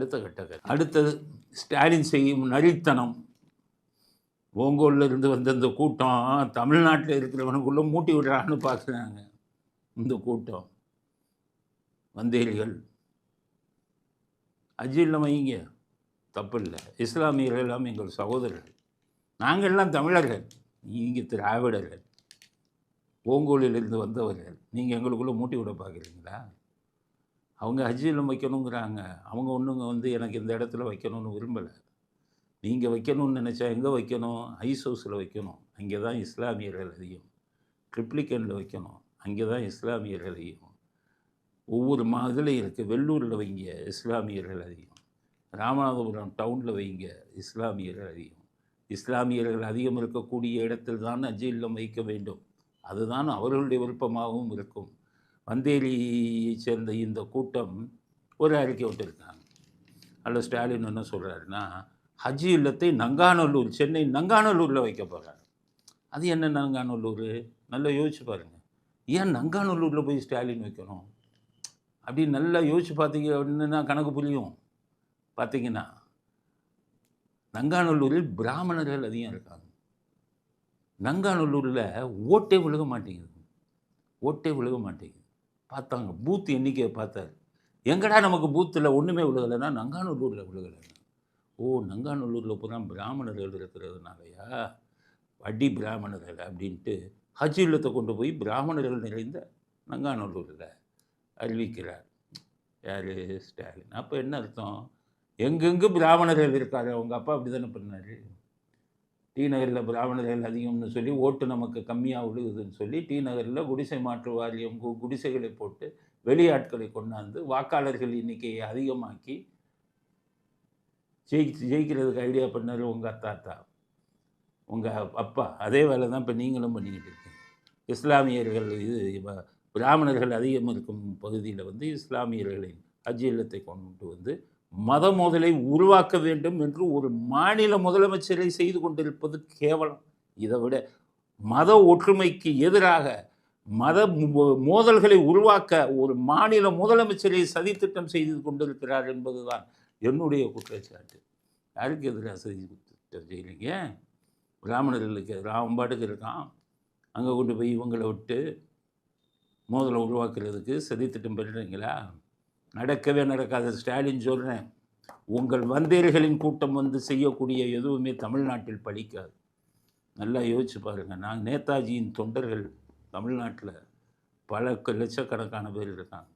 அடுத்த கட்ட அடுத்தது ஸ்டாலின் செய்யும் நரித்தனம் ஓங்கோலில் இருந்து வந்த இந்த கூட்டம் தமிழ்நாட்டில் இருக்கிறவனுக்குள்ளே மூட்டி விடுறான்னு பார்க்குறாங்க இந்த கூட்டம். வந்தேரிகள். அஜில் வைங்க. தப்பு இல்லை இஸ்லாமியர்கள் எல்லாம் எங்கள் சகோதரர்கள். நாங்கள் எல்லாம் தமிழர்கள். நீங்கள் திராவிடர்கள். ஓங்கோலிலிருந்து வந்தவர்கள். நீங்கள் எங்களுக்குள்ளே மூட்டி விட பார்க்குறீங்களா அவங்க ஹஜ்ஜில் வைக்கணுங்கிறாங்க. அவங்க ஒன்றுங்க வந்து எனக்கு இந்த இடத்துல வைக்கணும்னு விரும்பலை. நீங்கள் வைக்கணும்னு நினச்சா எங்கே வைக்கணும்? ஐஸ் ஹவுஸில் வைக்கணும். அங்கே தான் இஸ்லாமியர்கள் அதிகம். ட்ரிப்ளிகனில் வைக்கணும். அங்கே தான் இஸ்லாமியர்கள் அதிகம். ஒவ்வொரு மாதிரி இருக்குது வெள்ளூரில் வைங்க இஸ்லாமியர்கள் அதிகம். ராமநாதபுரம் டவுனில் வைங்க இஸ்லாமியர்கள் அதிகம். இஸ்லாமியர்கள் அதிகம் இருக்கக்கூடிய இடத்தில் தான் அஜி இல்லம் வைக்க வேண்டும். அதுதான் அவர்களுடைய விருப்பமாகவும் இருக்கும். வந்தேரியை சேர்ந்த இந்த கூட்டம் ஒரு அறிக்கை விட்டுருக்காங்க அதில் ஸ்டாலின் என்ன சொல்கிறாருன்னா ஹஜ் இல்லத்தை நங்காநல்லூர் சென்னை நங்காநல்லூரில் வைக்க போகிறார் அது என்ன நங்காநல்லூர்? நல்லா யோசிச்சு பாருங்கள் ஏன் நங்காநல்லூரில் போய் ஸ்டாலின் வைக்கணும்? அப்படி நல்லா யோசிச்சு பார்த்தீங்க அப்படின்னா கணக்கு புரியும். பார்த்தீங்கன்னா நங்காநல்லூரில் பிராமணர்கள் அதிகம் இருக்காங்க. நங்காநல்லூரில் ஓட்டே விழுக மாட்டேங்குது. ஓட்டே விழுக மாட்டேங்குது. பார்த்தாங்க. பூத் எண்ணிக்கையை பார்த்தாரு. எங்கடா நமக்கு பூத்தில் ஒன்றுமே விழுகலைன்னா நங்காநல்லூரில் விழுகலை. ஓ நங்காநல்லூரில் பூரா பிராமணர்கள் இருக்கிறதுனாலயா வட்டி பிராமணர்கள் அப்படின்ட்டு ஹஜ் இல்லத்தை கொண்டு போய் பிராமணர்கள் நிறைந்த நங்காநல்லூரில் அறிவிக்கிறார். யார்? ஸ்டாலின். அப்போ என்ன அர்த்தம்? எங்கெங்கு பிராமணர்கள் இருக்காரு அவங்க அப்பா அப்படி தானே பண்ணார். டி நகரில் பிராமணர்கள் அதிகம்னு சொல்லி ஓட்டு நமக்கு கம்மியாக விழுகுதுன்னு சொல்லி டி நகரில் குடிசை மாற்று வாரியம் கு- குடிசைகளை போட்டு வெளியாட்களை கொண்டாந்து வாக்காளர்கள் எண்ணிக்கையை அதிகமாக்கி ஜெயி ஜெயிக்கிறதுக்கு ஐடியா பண்ணார் உங்கள் தாத்தா. உங்கள் அப்பா. அதே வேலை தான் இப்போ நீங்களும் பண்ணிக்கிட்டு இருக்கீங்க. இஸ்லாமியர்கள் இது பிராமணர்கள் அதிகம் இருக்கும் பகுதியில் வந்து இஸ்லாமியர்களின் ஹஜ் இல்லத்தை கொண்டு வந்து மத மோதலை உருவாக்க வேண்டும் என்று ஒரு மாநில முதலமைச்சரை செய்து கொண்டிருப்பது கேவலம். இதை விட மத ஒற்றுமைக்கு எதிராக மத மோதல்களை உருவாக்க ஒரு மாநில முதலமைச்சரை சதித்திட்டம் செய்து கொண்டிருக்கிறார் என்பதுதான் என்னுடைய குற்றச்சாட்டு. யாருக்கு எதிராக சதி திட்டம் செய்யலைங்க பிராமணர்களுக்கு எதிராக பாட்டுக்கு இருக்கான். அங்கே கொண்டு போய் இவங்களை விட்டு மோதலை உருவாக்குறதுக்கு சதித்திட்டம் பெறுறீங்களா? நடக்கவே நடக்காத ஸ்டாலின் சொல்கிறேன் உங்கள் வந்தேர்களின் கூட்டம் வந்து செய்யக்கூடிய எதுவுமே தமிழ்நாட்டில் பழிக்காது நல்லா யோசிச்சு பாருங்கள் நாங்கள் நேதாஜியின் தொண்டர்கள் தமிழ்நாட்டில் பல லட்சக்கணக்கான பேர் இருக்காங்க.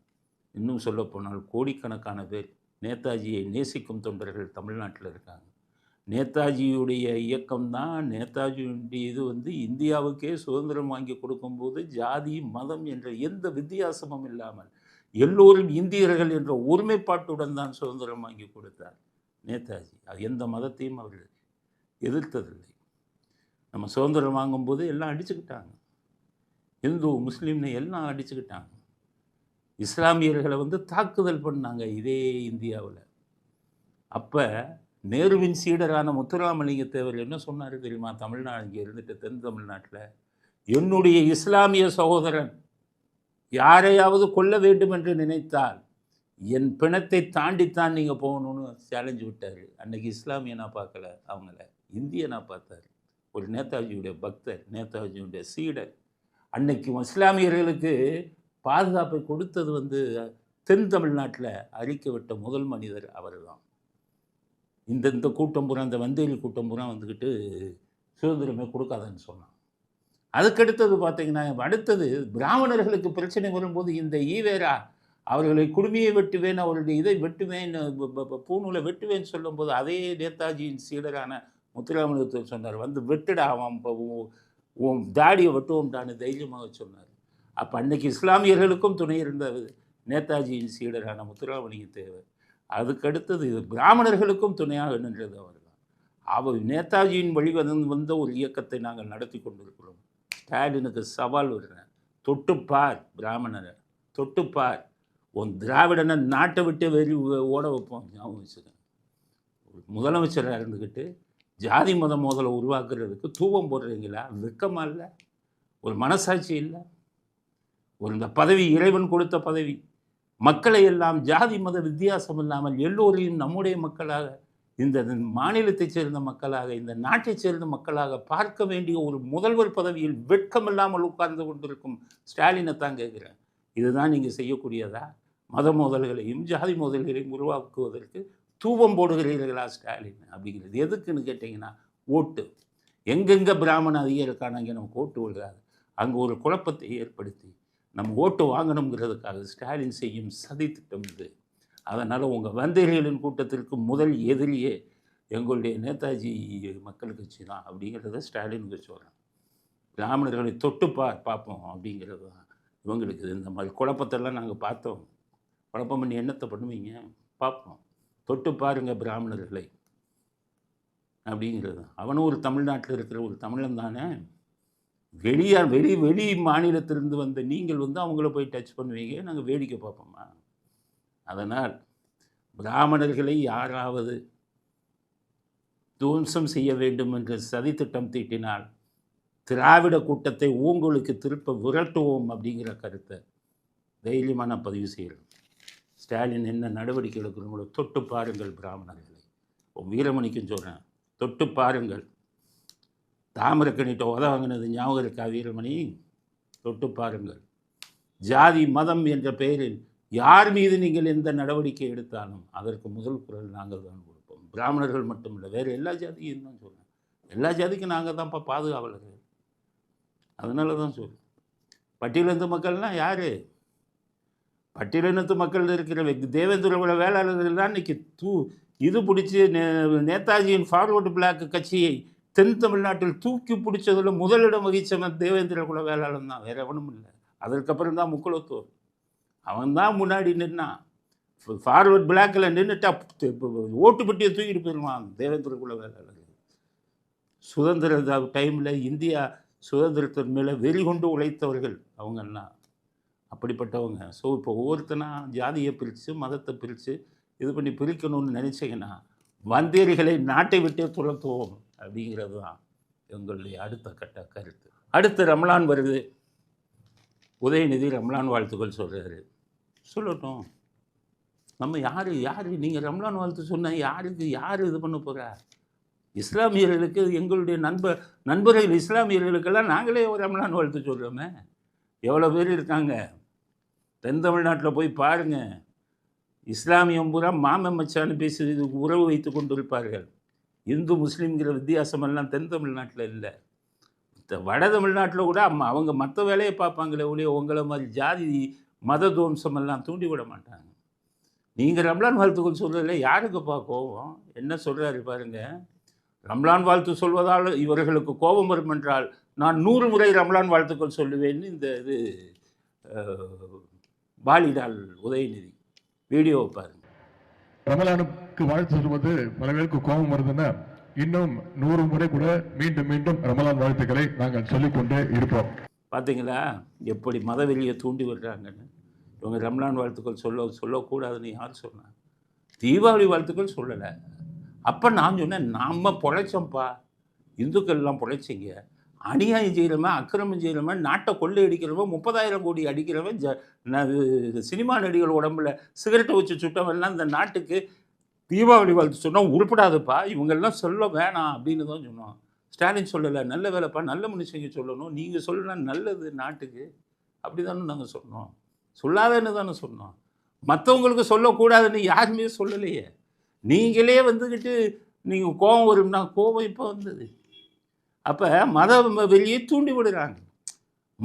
இன்னும் சொல்லப்போனால் கோடிக்கணக்கான பேர் நேதாஜியை நேசிக்கும் தொண்டர்கள் தமிழ்நாட்டில் இருக்காங்க. நேதாஜியுடைய இயக்கம்தான் நேதாஜியுடைய இது வந்து இந்தியாவுக்கே சுதந்திரம் வாங்கி கொடுக்கும்போது ஜாதி மதம் என்ற எந்த வித்தியாசமும் இல்லாமல் எல்லோரும் இந்தியர்கள் என்ற ஒருமைப்பாட்டுடன் தான் சுதந்திரம் வாங்கி கொடுத்தார் நேதாஜி. அது எந்த மதத்தையும் அவர்கள் எதிர்த்ததில்லை. நம்ம சுதந்திரம் வாங்கும்போது எல்லாம் அடிச்சுக்கிட்டாங்க. இந்து முஸ்லீம்னு எல்லாம் அடிச்சுக்கிட்டாங்க. இஸ்லாமியர்களை வந்து தாக்குதல் பண்ணாங்க இதே இந்தியாவில். அப்போ நேருவின் சீடரான முத்துராமலிங்க தேவர் என்ன சொன்னார் தெரியுமா? தமிழ்நாடு இங்கே இருந்துட்டு தென் தமிழ்நாட்டில் என்னுடைய இஸ்லாமிய சகோதரன் யாரையாவது கொல்ல வேண்டும் என்று நினைத்தால் என் பிணத்தை தாண்டித்தான் நீங்கள் போகணும்னு சேலஞ்ச் விட்டார். அன்னைக்கு இஸ்லாமியனா பார்க்கல அவங்கள. இந்தியனா பார்த்தார். ஒரு நேதாஜியுடைய பக்தர் நேதாஜியுடைய சீடர். அன்னைக்கு இஸ்லாமியர்களுக்கு பாதுகாப்பை கொடுத்தது வந்து தென் தமிழ்நாட்டில் அறிக்கை விட்ட முதல் மனிதர் அவர்தான். இந்த இந்த கூட்டம் பூரா இந்த வந்தேரி கூட்டம் பூரா வந்துக்கிட்டு சுதந்திரமே கொடுக்காதன்னு சொன்னான். அதுக்கடுத்தது பார்த்தீங்கன்னா அடுத்தது பிராமணர்களுக்கு பிரச்சனை வரும்போது இந்த ஈவேரா அவர்களை குடுமியை வெட்டுவேன் அவருடைய இதை வெட்டுவேன் பூணூலை வெட்டுவேன்னு சொல்லும்போது அதே நேதாஜியின் சீடரான முத்துராமலிங்கத்தர் சொன்னார். வந்து வெட்டுடா அவன் உன் தாடியை வெட்டுவோம்டான்னு தைரியமாக சொன்னார். அப்போ அன்னைக்கு இஸ்லாமியர்களுக்கும் துணை இருந்த நேதாஜியின் சீடரான முத்துராமலிங்க தேவர் அதுக்கடுத்தது பிராமணர்களுக்கும் துணையாக நின்றது அவர்தான். அவர் நேதாஜியின் வழி வந்து வந்த ஒரு இயக்கத்தை நாங்கள் நடத்தி கொண்டிருக்கிறோம். ஸ்டாலினுக்கு சவால் விடுறேன். தொட்டுப்பார் பிராமணரை. தொட்டுப்பார். உன் திராவிடனை நாட்டை விட்டு வெறி ஓட வைப்போம். ஞாபகம் வச்சுக்கேன் ஒரு முதலமைச்சராக இருந்துக்கிட்டு ஜாதி மத மோதலை உருவாக்குறதுக்கு தூவம் போடுறீங்களா? வெக்கமாக இல்லை. ஒரு மனசாட்சி இல்லை. ஒரு இந்த பதவி இறைவன் கொடுத்த பதவி. மக்களை எல்லாம் ஜாதி மத வித்தியாசம் இல்லாமல் எல்லோரையும் நம்முடைய மக்களாக இந்த மாநிலத்தைச் சேர்ந்த மக்களாக இந்த நாட்டைச் சேர்ந்த மக்களாக பார்க்க வேண்டிய ஒரு முதல்வர் பதவியில் வெட்கமில்லாமல் உட்கார்ந்து கொண்டிருக்கும் ஸ்டாலினை தான் கேட்குறேன். இதுதான் நீங்கள் செய்யக்கூடியதா? மத மோதல்களையும் ஜாதி மோதல்களையும் உருவாக்குவதற்கு தூவம் போடுகிறீர்களா ஸ்டாலின் அப்படிங்கிறது. எதுக்குன்னு கேட்டிங்கன்னா ஓட்டு. எங்கெங்கே பிராமண அதிகம் நமக்கு ஓட்டு விழுகாது. அங்கே ஒரு குழப்பத்தை ஏற்படுத்தி நம்ம ஓட்டு வாங்கணுங்கிறதுக்காக ஸ்டாலின் செய்யும் சதி திட்டம் இது. அதனால் உங்கள் வந்தேரிகளின் கூட்டத்திற்கு முதல் எதிரியே எங்களுடைய நேதாஜி மக்கள் கட்சி தான் அப்படிங்கிறத ஸ்டாலினுக்கு சொல்கிறேன் பிராமணர்களை தொட்டு பா பார்ப்போம் அப்படிங்கிறது தான் இவங்களுக்கு இந்த மாதிரி குழப்பத்தெல்லாம் நாங்கள் பார்த்தோம். குழப்பம் பண்ணி என்னத்தை பண்ணுவீங்க? பார்ப்போம். தொட்டு பாருங்க பிராமணர்களை. அப்படிங்கிறது அவனும் ஒரு தமிழ்நாட்டில் இருக்கிற ஒரு தமிழன் தானே. வெளியார் வெளி வெளி மாநிலத்திலிருந்து வந்த நீங்கள் வந்து அவங்கள போய் டச் பண்ணுவீங்க? நாங்கள் வேடிக்கை பார்ப்போமா? அதனால் பிராமணர்களை யாராவது துவம்சம் செய்ய வேண்டும் என்று சதித்திட்டம் தீட்டினால் திராவிட கூட்டத்தை உங்களுக்கு திருப்ப விரட்டுவோம் அப்படிங்கிற கருத்தை தைரியமாக நான் பதிவு செய்கிறேன் ஸ்டாலின் என்ன நடவடிக்கை எடுக்கிறவங்களோ தொட்டு பாருங்கள் பிராமணர்களை. வீரமணிக்கும் சொல்கிறேன் தொட்டு பாருங்கள். தாமிரக்கணிட்ட உத வாங்கினது ஞாபகம் இருக்கா வீரமணி? தொட்டு பாருங்கள். ஜாதி மதம் என்ற பெயரில் யார் மீது நீங்கள் எந்த நடவடிக்கை எடுத்தாலும் அதற்கு முதல் குரல் நாங்கள் தான் கொடுப்போம். பிராமணர்கள் மட்டும் இல்லை வேறு எல்லா ஜாதியும் தான் சொல்கிறேன் எல்லா ஜாதிக்கும் நாங்கள் தான்ப்பா பாதுகாவலர்கள். அதனால தான் சொல்கிறேன் பட்டியலினத்து மக்கள்னால் யார்? பட்டியலினத்து மக்கள் இருக்கிற வெ- வேளாளர்கள் தான் இன்னைக்கு தூ இது பிடிச்சி நே- நேதாஜியின் ஃபார்வர்டு பிளாக் கட்சியை தென் தமிழ்நாட்டில் தூக்கி பிடிச்சதில் முதலிடம் வகித்தவன் தேவேந்திர குல வேளாளன் தான் வேறு எவனும் இல்லை. அதற்கப்புறம் தான் முக்குளத்தூர். அவன் தான் முன்னாடி நின்னான். ஃபார்வர்ட் பிளாக்கில் நின்றுட்டா ஓட்டு பெட்டியை தூக்கிட்டு போயிடுவான் தேவேந்திர குல சுதந்திர டைமில் இந்தியா சுதந்திரத்தின் மேலே வெறி கொண்டு உழைத்தவர்கள் அவங்கெல்லாம் அப்படிப்பட்டவங்க. ஸோ இப்போ ஒவ்வொருத்தனா ஜாதியை பிரித்து மதத்தை பிரித்து இது பண்ணி பிரிக்கணும்னு நினச்சிங்கன்னா வந்தேரிகளை நாட்டை விட்டே துரத்துவோம் அப்படிங்கிறது தான் எங்களுடைய அடுத்த கட்ட கருத்து. அடுத்து ரமலான் வருது. உதயநிதி ரம்லான் வாழ்த்துக்கள் சொல்கிறாரு சொல்லட்டும். நம்ம யார் யார்? நீங்கள் ரம்லான் வாழ்த்து சொன்ன யாருக்கு யார் இது பண்ண போகிறா இஸ்லாமியர்களுக்கு எங்களுடைய நண்பர் நண்பர்கள் இஸ்லாமியர்களுக்கெல்லாம் நாங்களே ஒரு ரம்லான் வாழ்த்து சொல்கிறோமே எவ்வளோ பேர் இருக்காங்க? தென் தமிழ்நாட்டில் போய் பாருங்கள் இஸ்லாமியம் பூரா மாமன் மச்சான்னு பேசி இது உறவு வைத்து கொண்டிருப்பார்கள். இந்து முஸ்லீம்ங்கிற வித்தியாசமெல்லாம் தென் தமிழ்நாட்டில் இல்லை. வட தமிழ்நாட்டில் கூட அம்மா அவங்க மற்ற வேலையை பார்ப்பாங்களே ஒழிய உங்களை மாதிரி ஜாதி மத துவம்சம் எல்லாம் தூண்டி விட மாட்டாங்க. நீங்கள் ரம்லான் வாழ்த்துக்கள் சொல்கிறதில்ல யாருக்குப்பா கோபம்? என்ன சொல்கிறாரு பாருங்கள் ரம்லான் வாழ்த்து சொல்வதால் இவர்களுக்கு கோபம் வரும் என்றால் நான் நூறு முறை ரம்லான் வாழ்த்துக்கள் சொல்லுவேன்னு இந்த இது பாலிடால் உதயநிதி. வீடியோவை பாருங்க. ரமலானுக்கு வாழ்த்து சொல்வது பல பேருக்கு கோபம் வருதுன்னா இன்னும் நூறு முறை கூட மீண்டும் மீண்டும் ரமலான் வாழ்த்துக்களை நாங்கள் சொல்லிக்கொண்டே இருப்போம். பார்த்தீங்களா எப்படி மதவெளியை தூண்டி விடுறாங்கன்னு. இவங்க ரம்லான் வாழ்த்துக்கள் சொல்ல சொல்லக்கூடாதுன்னு யார் சொன்னாங்க தீபாவளி வாழ்த்துக்கள் சொல்லலை. அப்போ நான் சொன்னேன் நாம் பொழைச்சோம்ப்பா. இந்துக்கள்லாம் பொழைச்சிங்க. அநியாயம் செய்கிறவன் அக்கிரமம் செய்கிறவன் நாட்டை கொள்ளை அடிக்கிறவன் முப்பதாயிரம் கோடி அடிக்கிறவன் ஜ சினிமா நடிகர் உடம்புல சிகரெட்டை வச்சு சுட்டவன்லாம் இந்த நாட்டுக்கு தீபாவளி வாழ்த்து சொன்னால் உருப்படாதுப்பா. இவங்கெல்லாம் சொல்ல வேணாம் அப்படின்னு தான் சொன்னோம். ஸ்டாலின் சொல்லலை நல்ல வேலைப்பா நல்ல மனுஷங்க சொல்லணும். நீங்கள் சொல்லலாம் நல்லது நாட்டுக்கு. அப்படி தானே நாங்கள் சொன்னோம். சொல்லாதன்னு தானே சொன்னோம். மற்றவங்களுக்கு சொல்லக்கூடாதுன்னு யாருமே சொல்லலையே. நீங்களே வந்துக்கிட்டு நீங்கள் கோபம் வரும்னா கோபம் இப்போ வந்தது. அப்போ மத வெளியே தூண்டி விடுறாங்க.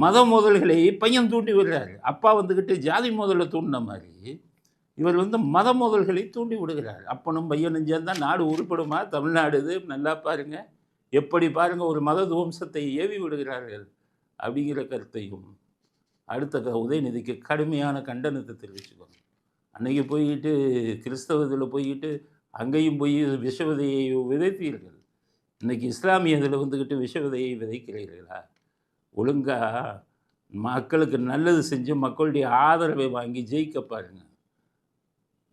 மத மோதல்களை பையன் தூண்டி விடுறாரு. அப்பா வந்துக்கிட்டு ஜாதி மோதலை தூண்டின மாதிரி இவர் வந்து மத மோதல்களை தூண்டி விடுகிறார். அப்பனும் பையனும் சேர்ந்தால் நாடு உருப்படுமா? தமிழ்நாடு இது நல்லா பாருங்க. எப்படி பாருங்கள் ஒரு மத துவம்சத்தை ஏவி விடுகிறார்கள் அப்படிங்கிற கருத்தையும் அடுத்த க- உதயநிதிக்கு கடுமையான கண்டனத்தை தெரிவிச்சுக்கணும் அன்னைக்கு போயிட்டு கிறிஸ்தவத்தில் போயிட்டு அங்கேயும் போய் விஷவதையை விதைத்தீர்கள் இன்றைக்கி இஸ்லாமியத்தில் வந்துக்கிட்டு விஷவதையை விதைக்கிறீர்களா? ஒழுங்காக மக்களுக்கு நல்லது செஞ்சு மக்களுடைய ஆதரவை வாங்கி ஜெயிக்க பாருங்கள்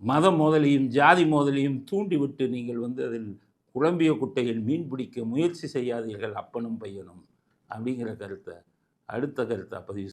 மத மோதலையும் ஜாதி மோதலையும் தூண்டிவிட்டு நீங்கள் வந்து அதில் குழம்பிய குட்டையில் மீன் பிடிக்க முயற்சி செய்யாதீர்கள் அப்பனும் பையனும் அப்படிங்கிற கருத்தை அடுத்த கருத்தை பதிவு